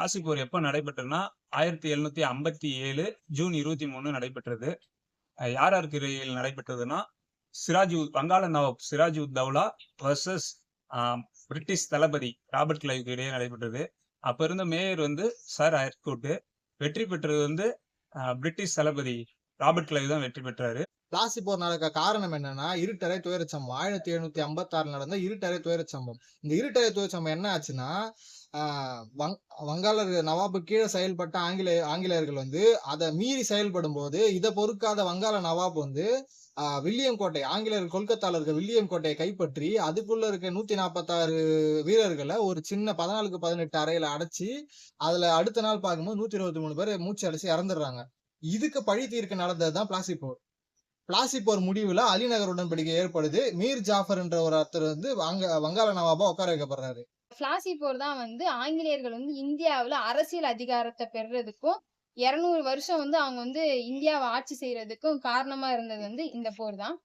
பிளாசி போர் எப்போ நடைபெற்றதுன்னா ஆயிரத்தி எழுநூத்தி ஐம்பத்தி ஏழு ஜூன் இருபத்தி மூணு நடைபெற்றது. யார் யாருக்கு இடையில் நடைபெற்றதுன்னா சிராஜ் உத் வங்காள நவாப் சிராஜ் உத் தௌலா வர்சஸ் பிரிட்டிஷ் தளபதி ராபர்ட் கிளைவுக்கு இடையே நடைபெற்றது. அப்ப இருந்த மேயர் வந்து சார் ஹர்கோட்டு வெற்றி பெற்றது வந்து பிரிட்டிஷ் தளபதி ராபர்ட் கிளைவ் தான் வெற்றி பெற்றாரு. பிளாஸ்டிக் போர் நடக்க காரணம் என்னன்னா இருட்டரை துயரச்சம்பம் ஆயிரத்தி எழுநூத்தி ஐம்பத்தி ஆறுல நடந்த இருட்டரை துயரச்சம்பம் இந்த இருட்டரை துயரச்சம்பம் என்ன ஆச்சுன்னா வங்- வங்காள நவாபு கீழே செயல்பட்ட ஆங்கிலேய ஆங்கிலேயர்கள் வந்து அதை மீறி செயல்படும் போது இதை பொறுக்காத வங்காள நவாப் வந்து வில்லியம் கோட்டை ஆங்கிலேயர் கொல்கத்தால இருக்க வில்லியம் கோட்டையை கைப்பற்றி அதுக்குள்ள இருக்க நூத்தி நாற்பத்தாறு வீரர்களை ஒரு சின்ன பதினாலுக்கு பதினெட்டு அறையில அடைச்சி அதுல அடுத்த நாள் பார்க்கும்போது நூத்தி இருபத்தி மூணு பேர் மூச்சு அடைச்சி இறந்துடுறாங்க. இதுக்கு பழி தீர்க்க நடந்ததுதான் பிளாஸ்டிக் போர் பிளாசி போர் முடிவுல அலிநகர் உடன்படிக்கை ஏற்படுது. மீர் ஜாஃபர் என்ற ஒரு ஒருத்தர் வந்து வங்க வங்காள நவாபா உட்கார வைக்கப்படுறாரு. பிளாசி போர் தான் வந்து ஆங்கிலேயர்கள் வந்து இந்தியாவுல அரசியல் அதிகாரத்தை பெறுறதுக்கும் இருநூறு வருஷம் வந்து அவங்க வந்து இந்தியாவை ஆட்சி செய்யறதுக்கும் காரணமா இருந்தது வந்து இந்த போர் தான்.